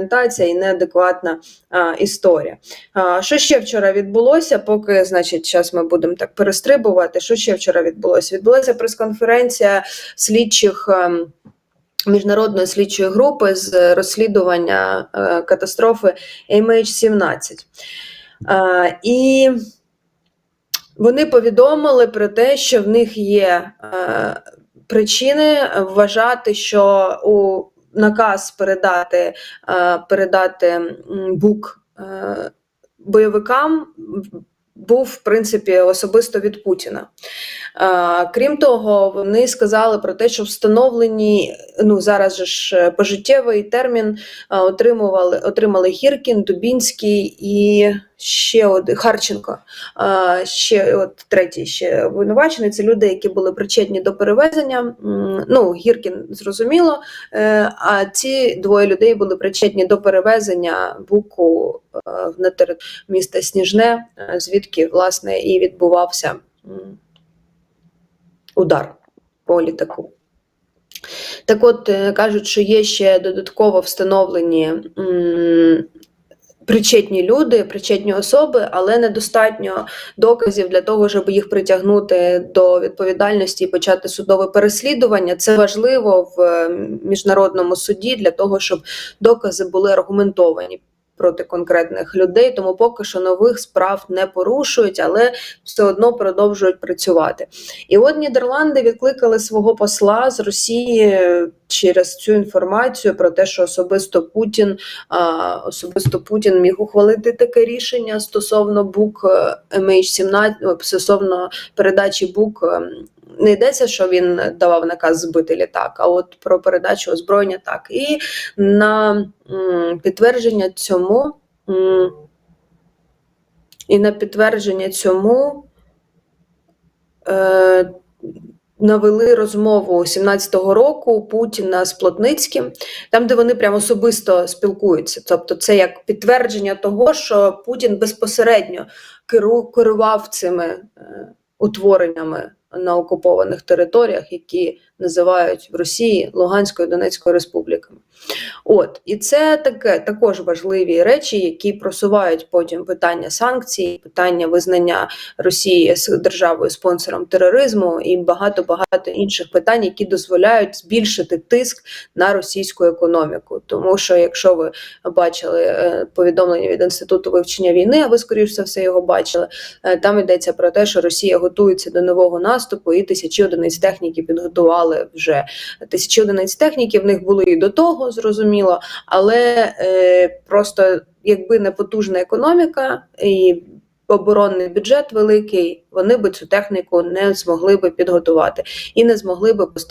аргументація і неадекватна а, історія. А, що ще вчора відбулося? Поки, значить, зараз ми будемо так перестрибувати. Що ще вчора відбулося? Відбулася прес-конференція слідчих. Міжнародної слідчої групи з розслідування е, катастрофи MH17. Е, і вони повідомили про те, що в них є е, причини вважати, що у наказ передати, е, передати бук е, бойовикам був, в принципі, особисто від Путіна. Е, Крім того, вони сказали про те, що встановлені ну зараз же ж е, пожиттєвий термін е, отримували отримали Гіркін, Дубінський і ще один Харченко. Ще от третій ще обвинувачений. Це люди, які були причетні до перевезення. Ну, Гіркін зрозуміло. е, А ці двоє людей були причетні до перевезення буку на територію міста Сніжне, звідки власне і відбувався удар по літаку. Так от е, кажуть, що є ще додатково встановлені причетні люди, причетні особи, але недостатньо доказів для того, щоб їх притягнути до відповідальності і почати судове переслідування. Це важливо в міжнародному суді для того, щоб докази були аргументовані. Проти конкретних людей, тому поки що нових справ не порушують, але все одно продовжують працювати. І от Нідерланди відкликали свого посла з Росії через цю інформацію про те, що особисто Путін особисто Путін міг ухвалити таке рішення стосовно бук е, MH17, стосовно передачі бук. Не йдеться, що він давав наказ збити літак, а от про передачу озброєння так. І на підтвердження цьому і на підтвердження цьому навели розмову 17-го року Путіна з Плотницьким, там, де вони прямо особисто спілкуються. Тобто, це як підтвердження того, що Путін безпосередньо керував цими е, утвореннями на окупованих територіях, які називають в Росії Луганською Донецькою республіками. От і це таке також важливі речі, які просувають потім питання санкцій, питання визнання Росії з державою спонсором тероризму і багато багато інших питань, які дозволяють збільшити тиск на російську економіку. Тому що, якщо ви бачили е, повідомлення від інституту вивчення війни, а ви скоріш за все його бачили, е, там йдеться про те, що Росія готується до нового наступу, і тисячі одиниць техніки підготували вже тисячі одиниць техніки. В них були і до того, зрозуміло, але е, просто якби не потужна економіка і оборонний бюджет великий, вони би цю техніку не змогли би підготувати і не змогли би поставити.